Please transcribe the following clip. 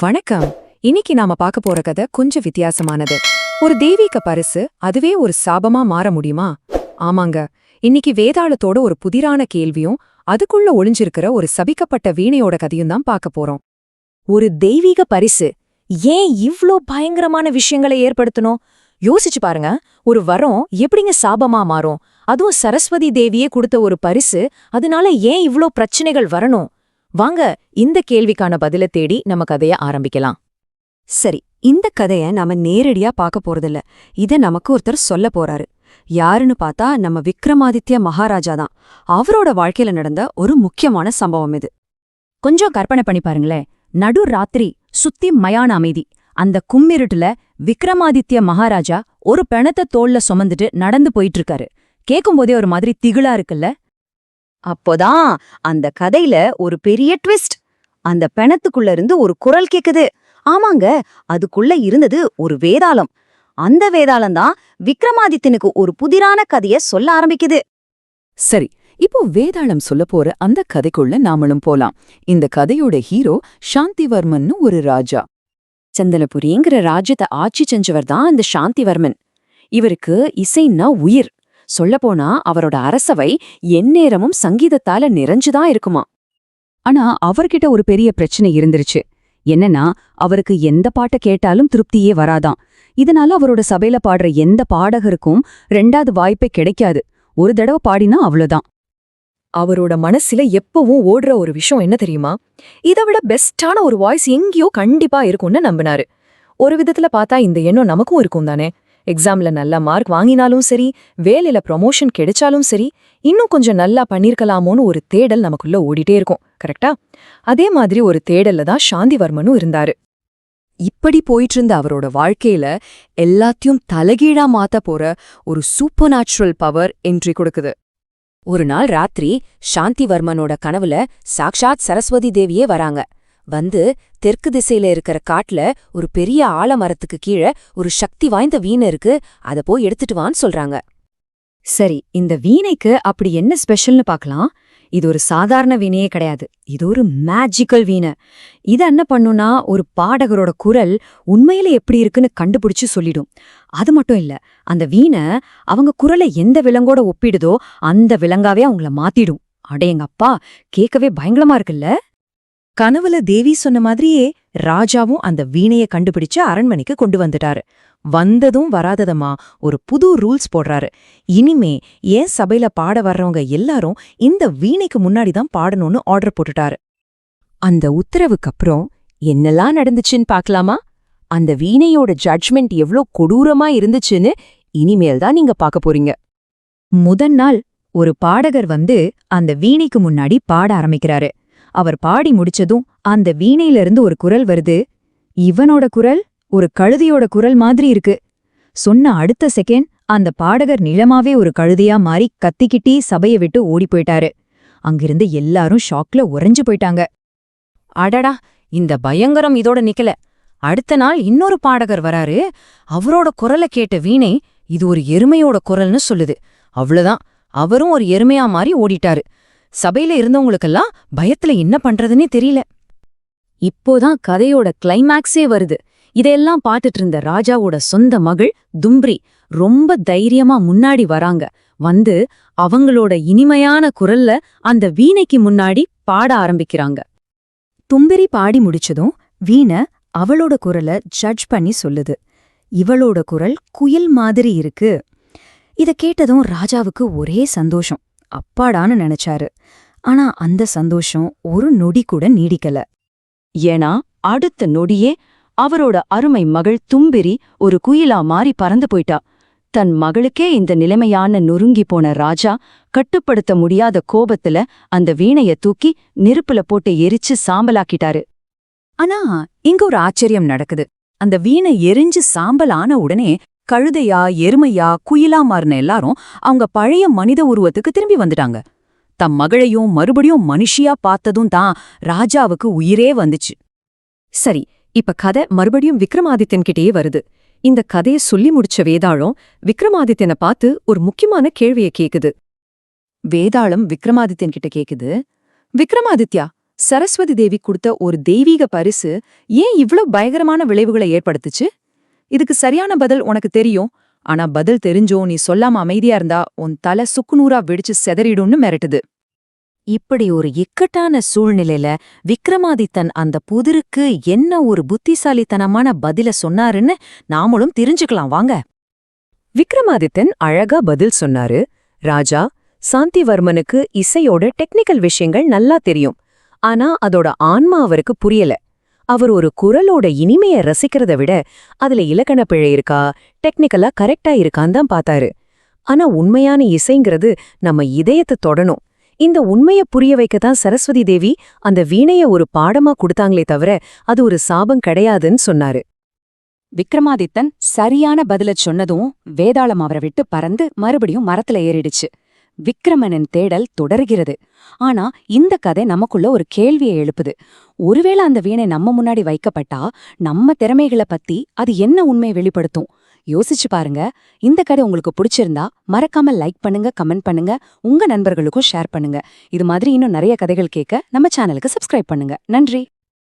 வணக்கம். இன்னைக்கு நாம பார்க்க போற கதை கொஞ்சம் வித்தியாசமானது. ஒரு தெய்வீக பரிசு அதுவே ஒரு சாபமா மாற முடியுமா? ஆமாங்க. இன்னைக்கு வேதாளத்தோட ஒரு புதிரான கேள்வியும் அதுக்குள்ள ஒளிஞ்சிருக்கிற ஒரு சபிக்கப்பட்ட வீணையோட கதையும் தான் பார்க்க போறோம். ஒரு தெய்வீக பரிசு. ஏன் இவ்ளோ பயங்கரமான விஷயங்களை ஏற்படுத்தணும்? யோசிச்சு பாருங்க. ஒரு வரம் எப்படிங்க சாபமா மாறும்? அதுவும் சரஸ்வதி தேவியே கொடுத்த ஒரு பரிசு. அதனால ஏன் இவ்ளோ பிரச்சனைகள் வரணும்? வாங்க இந்த கேள்விக்கான பதில தேடி நம்ம கதைய ஆரம்பிக்கலாம். சரி இந்த கதைய நாம நேரடியா பார்க்க போறதில்ல. இத நமக்கு ஒருத்தர் சொல்ல போறாரு. யாருன்னு பார்த்தா நம்ம விக்ரமாதித்ய மகாராஜா தான். அவரோட வாழ்க்கையில நடந்த ஒரு முக்கியமான சம்பவம் இது. கொஞ்சம் கற்பனை பண்ணி பாருங்களேன். நடு ராத்திரி சுத்தி மயான அமைதி. அந்த கும்மிருட்டுல விக்ரமாதித்ய மகாராஜா ஒரு பிணத்த தோள்ல சுமந்துட்டு நடந்து போயிட்டு இருக்காரு. கேக்கும்போதே ஒரு மாதிரி திகிலா இருக்குல்ல? அப்போதான் அந்த கதையில ஒரு பெரிய ட்விஸ்ட். அந்த பிணத்துக்குள்ள இருந்து ஒரு குரல் கேக்குது. ஆமாங்க அதுக்குள்ள இருந்தது ஒரு வேதாளம். அந்த வேதாளம் தான் விக்ரமாதித்யனுக்கு ஒரு புதிரான கதைய சொல்ல ஆரம்பிக்குது. சரி இப்போ வேதாளம் சொல்ல போற அந்த கதைக்குள்ள நாமளும் போலாம். இந்த கதையோட ஹீரோ சாந்திவர்மன்னு ஒரு ராஜா. சந்தனபுரிங்கிற ராஜ்யத்தை ஆட்சி செஞ்சவர் தான் இந்த சாந்திவர்மன். இவருக்கு இசைன்னா உயிர். சொல்லப்போனா அவரோட அரசவை எந்நேரமும் சங்கீதத்தால நிறைஞ்சுதான் இருக்குமா? ஆனா அவர்கிட்ட ஒரு பெரிய பிரச்சனை இருந்துருச்சு. என்னன்னா அவருக்கு எந்த பாட்ட கேட்டாலும் திருப்தியே வராதாம். இதனால அவரோட சபையில பாடுற எந்த பாடகருக்கும் ரெண்டாவது வாய்ப்பே கிடைக்காது. ஒரு தடவை பாடினா அவ்வளவுதான் அவரோட மனசுல எப்பவும் ஓடுற ஒரு விஷயம் என்ன தெரியுமா? இதை விட பெஸ்டான ஒரு வாய்ஸ் எங்கேயோ கண்டிப்பா இருக்கும்னு நம்பினாரு. ஒரு விதத்துல பார்த்தா இந்த எண்ணம் நமக்கும் இருக்கும் தானே எக்ஸாம்ல நல்ல மார்க் வாங்கினாலும் சரி வேலையில ப்ரொமோஷன் கிடைச்சாலும் சரி இன்னும் கொஞ்சம் நல்லா பண்ணிருக்கலாமோன்னு ஒரு தேடல் நமக்குள்ள ஓடிட்டே இருக்கும். கரெக்டா அதே மாதிரி ஒரு தேடல்ல தான் சாந்திவர்மனும் இருந்தாரு. இப்படி போயிட்டு இருந்த அவரோட வாழ்க்கையில எல்லாத்தையும் தலைகீழா மாத்த போற ஒரு சூப்பர் நேச்சுரல் பவர் என்ட்ரி கொடுக்குது. ஒரு நாள் ராத்திரி சாந்திவர்மனோட கனவுல சாக்ஷாத் சரஸ்வதி தேவியே வராங்க. வந்து தெற்கு திசையில இருக்கிற காட்டுல ஒரு பெரிய ஆலமரத்துக்கு கீழே ஒரு சக்தி வாய்ந்த வீணை இருக்கு. அத போய் எடுத்துட்டு வான்னு சொல்றாங்க. சரி இந்த வீணைக்கு அப்படி என்ன ஸ்பெஷல்னு பார்க்கலாம் இது ஒரு சாதாரண வீணையே கிடையாது. இது ஒரு மேஜிக்கல் வீணை. இது என்ன பண்ணுனா ஒரு பாடகரோட குரல் உண்மையில எப்படி இருக்குன்னு கண்டுபிடிச்சு சொல்லிடும். அது மட்டும் இல்ல அந்த வீணை அவங்க குரலை எந்த விலங்கோட ஒப்பிடுதோ அந்த விலங்காவே அவங்கள மாத்திடும். அடேங்கப்பா கேட்கவே பயங்கரமா இருக்குல்ல? கனவுல தேவி சொன்ன மாதிரியே ராஜாவும் அந்த வீணைய கண்டுபிடிச்சு அரண்மனைக்கு கொண்டு வந்துட்டாரு. வந்ததும் வராததமா ஒரு புது ரூல்ஸ் போடுறாரு. இனிமே ஏன் சபையில பாட வர்றவங்க எல்லாரும் இந்த வீணைக்கு முன்னாடி தான் பாடணும்னு ஆர்டர் போட்டுட்டாரு. அந்த உத்தரவுக்கு அப்புறம் என்னெல்லாம் நடந்துச்சுன்னு பார்க்கலாமா? அந்த வீணையோட ஜட்ஜ்மெண்ட் எவ்ளோ கொடூரமா இருந்துச்சுன்னு இனிமேல் தான் நீங்க பார்க்க போறீங்க. முதன் நாள் ஒரு பாடகர் வந்து அந்த வீணைக்கு முன்னாடி பாட ஆரம்பிக்கிறாரு. அவர் பாடி முடிச்சதும் அந்த வீணையிலிருந்து ஒரு குரல் வருது. இவனோட குரல் ஒரு கழுதியோட குரல் மாதிரி இருக்கு. சொன்ன அடுத்த செகண்ட் அந்த பாடகர் நிலமாவே ஒரு கழுதியா மாறி கத்திக்கிட்டி சபைய விட்டு ஓடி போயிட்டாரு. அங்கிருந்து எல்லாரும் ஷாக்ல உறைஞ்சு போயிட்டாங்க. அடடா! இந்த பயங்கரம் இதோட நிக்கல. அடுத்த நாள் இன்னொரு பாடகர் வராரு. அவரோட குரலை கேட்ட வீணை இது ஒரு எருமையோட குரல்னு சொல்லுது. அவ்வளவுதான். அவரும் ஒரு எருமையா மாறி ஓடிட்டாரு. சபையில இருந்தவங்களுக்கெல்லாம் பயத்துல என்ன பண்றதுன்னே தெரியல. இப்போதான் கதையோட கிளைமேக்ஸே வருது. இதையெல்லாம் பார்த்துட்டு இருந்த ராஜாவோட சொந்த மகள் தும்ப்ரி ரொம்ப தைரியமா முன்னாடி வராங்க. வந்து அவங்களோட இனிமையான குரல்ல அந்த வீணைக்கு முன்னாடி பாட ஆரம்பிக்கிறாங்க. தும்பிரி பாடி முடிச்சதும் வீண அவளோட குரலை ஜட்ஜ் பண்ணி சொல்லுது. இவளோட குரல் குயில் மாதிரி இருக்கு. இத கேட்டதும் ராஜாவுக்கு ஒரே சந்தோஷம். அப்பாடான்னு நினைச்சாரு. ஆனா அந்த சந்தோஷம் ஒரு நொடி கூட நீடிக்கல. ஏன்னா அடுத்த நொடியே அவரோட அருமை மகள் தும்பிரி ஒரு குயிலா மாறி பறந்து போயிட்டா. தன் மகளுக்கே இந்த நிலைமையான நொறுங்கி போன ராஜா கட்டுப்படுத்த முடியாத கோபத்துல அந்த வீணைய தூக்கி நெருப்புல போட்டு எரிச்சு சாம்பலாக்கிட்டாரு. ஆனா இங்க ஒரு ஆச்சரியம் நடக்குது. அந்த வீணை எரிஞ்சு சாம்பல் ஆன உடனே கழுதையா எருமையா குயிலா மாறின எல்லாரும் அவங்க பழைய மனித உருவத்துக்கு திரும்பி வந்துட்டாங்க. தம் மகளையும் மறுபடியும் மனுஷியா பார்த்ததும் தான் ராஜாவுக்கு உயிரே வந்துச்சு. சரி இப்ப கதை மறுபடியும் விக்ரமாதித்யன் கிட்டேயே வருது. இந்த கதைய சொல்லி முடிச்ச வேதாளம் விக்ரமாதித்யனை பார்த்து ஒரு முக்கியமான கேள்விய கேக்குது. வேதாளம் விக்ரமாதித்யன் கிட்ட கேக்குது விக்ரமாதித்யா சரஸ்வதி தேவி கொடுத்த ஒரு தெய்வீக பரிசு ஏன் இவ்ளோ பயங்கரமான விளைவுகளை ஏற்படுத்துச்சு? இதுக்கு சரியான பதில் உனக்கு தெரியும். ஆனா பதில் தெரிஞ்சோ நீ சொல்லாம அமைதியா இருந்தா உன் தலை சுக்குநூறா வெடிச்சு செதறிடும்னு மிரட்டுது. இப்படி ஒரு இக்கட்டான சூழ்நிலையில விக்ரமாதித்தன் அந்த புதிருக்கு என்ன ஒரு புத்திசாலித்தனமான பதில சொன்னாருன்னு நாமளும் தெரிஞ்சுக்கலாம் வாங்க. விக்ரமாதித்தன் அழகா பதில் சொன்னாரு ராஜா சாந்திவர்மனுக்கு இசையோட டெக்னிக்கல் விஷயங்கள் நல்லா தெரியும். ஆனா அதோட ஆன்மா அவருக்கு புரியல. அவர் ஒரு குரலோட இனிமைய ரசிக்கிறத விட அதுல இலக்கண பிழை இருக்கா? டெக்னிக்கலா கரெக்டா இருக்கான்னு தான் பார்த்தாரு. ஆனா உண்மையான இசைங்கிறது நம்ம இதயத்தை தொடணும். இந்த உண்மைய புரிய வைக்க தான் சரஸ்வதி தேவி அந்த வீணைய ஒரு பாடமா கொடுத்தாங்களே தவிர அது ஒரு சாபம் கிடையாதுன்னு சொன்னாரு. விக்ரமாதித்தன் சரியான பதில சொன்னதும் வேதாளம் அவரை விட்டு பறந்து மறுபடியும் மரத்துல ஏறிடுச்சு. விக்ரமனின் தேடல் தொடர்கிறது. ஆனா இந்த கதை நமக்குள்ள ஒரு கேள்வியை எழுப்புது. ஒருவேளை அந்த வீணை நம்ம முன்னாடி வைக்கப்பட்டா நம்ம திறமைகளை பத்தி அது என்ன உண்மையை வெளிப்படுத்தும்? யோசிச்சு பாருங்க. இந்த கதை உங்களுக்கு பிடிச்சிருந்தா மறக்காம லைக் பண்ணுங்க கமெண்ட் பண்ணுங்க உங்க நண்பர்களுக்கும் ஷேர் பண்ணுங்க. இது மாதிரி இன்னும் நிறைய கதைகள் கேட்க நம்ம சேனலுக்கு சப்ஸ்கிரைப் பண்ணுங்க. நன்றி.